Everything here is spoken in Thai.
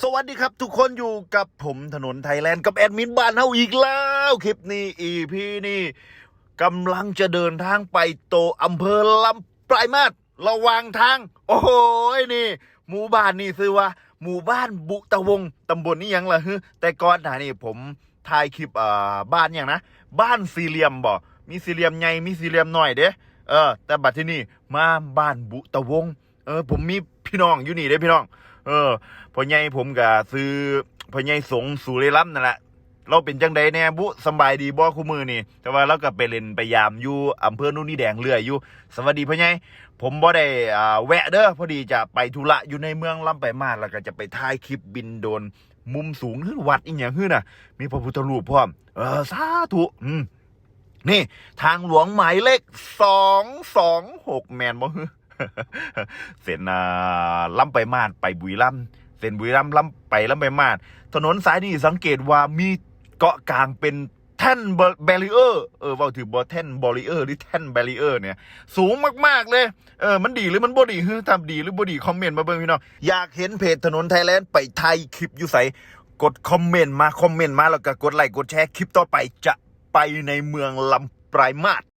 สวัสดีครับทุกคนอยู่กับผมถนนไทยแลนด์กับแอดมินบ้านเฮาอีกแล้ว คลิปนี้อีพีนี่กำลังจะเดินทางไปโตอำเภอลำปลายมาศระว่างทาง โอ้โหนี่ หมู่บ้านนี่ซื้อว่า หมู่บ้านบุตะวงตำบลนี่ยังละฮึแต่ก่อนหน้านี่ผมถ่ายคลิปอ่าบ้านอย่างนะ บ้านสี่เหลี่ยมบ่มีสี่เหลี่ยมใหญ่มีสี่เหลี่ยมหน้อยเด้เออ แต่บัดที่นี่มาบ้านบุตะวง เออ ผมมีพี่น้องอยู่นี่เด้พี่น้อง เออพ่อใหญ่ผมก็ซื้อพ่อใหญ่สงสุริรัมนั่นแหละเราเป็นจังใดแน่บุสบายดีบ่คู่มือนี่ แต่ว่าเราก็ไปเล่นไปยามอยู่อำเภอนุ่นนี่แดงเรื่อยอยู่ สวัสดีพ่อใหญ่ผมบ่ได้อ่าแวะเด้อพอดีจะไปธุระอยู่ในเมืองลำไปมาแล้วก็จะไปถ่ายคลิปบินโดน มุมสูงหรือวัดอีหยังฮื้อน่ะ มีพระพุทธรูปพร้อมเออสาธุอืมนี่ ทางหลวงหมายเลขสองสองหกแมนบ่ฮือ เส้นอ่าลำไปมาดไปบุรีรัมย์เส้นบุรีรัมย์ลำไปล้ำไปมาดถนนสายนี้สังเกตว่ามีเกาะกลางเป็นแท่นแบรีเออร์ เออว่าถือบอแท่นบริเออร์หรือแท่นแบรีเออร์เนี่ย สูงมาก ๆ เลย เออ มันดีหรือมันบ่ดีฮึทำดีหรือบ่ดี คอมเมนต์มาเบิ่งพี่น้อง อยากเห็นเพจถนนไทยแลนด์ไปไทยคลิปอยู่ใสกดคอมเมนต์มา คอมเมนต์มา แล้วก็กดไลค์ กดแชร์คลิปต่อไปจะไปในเมืองลำปลายมาศ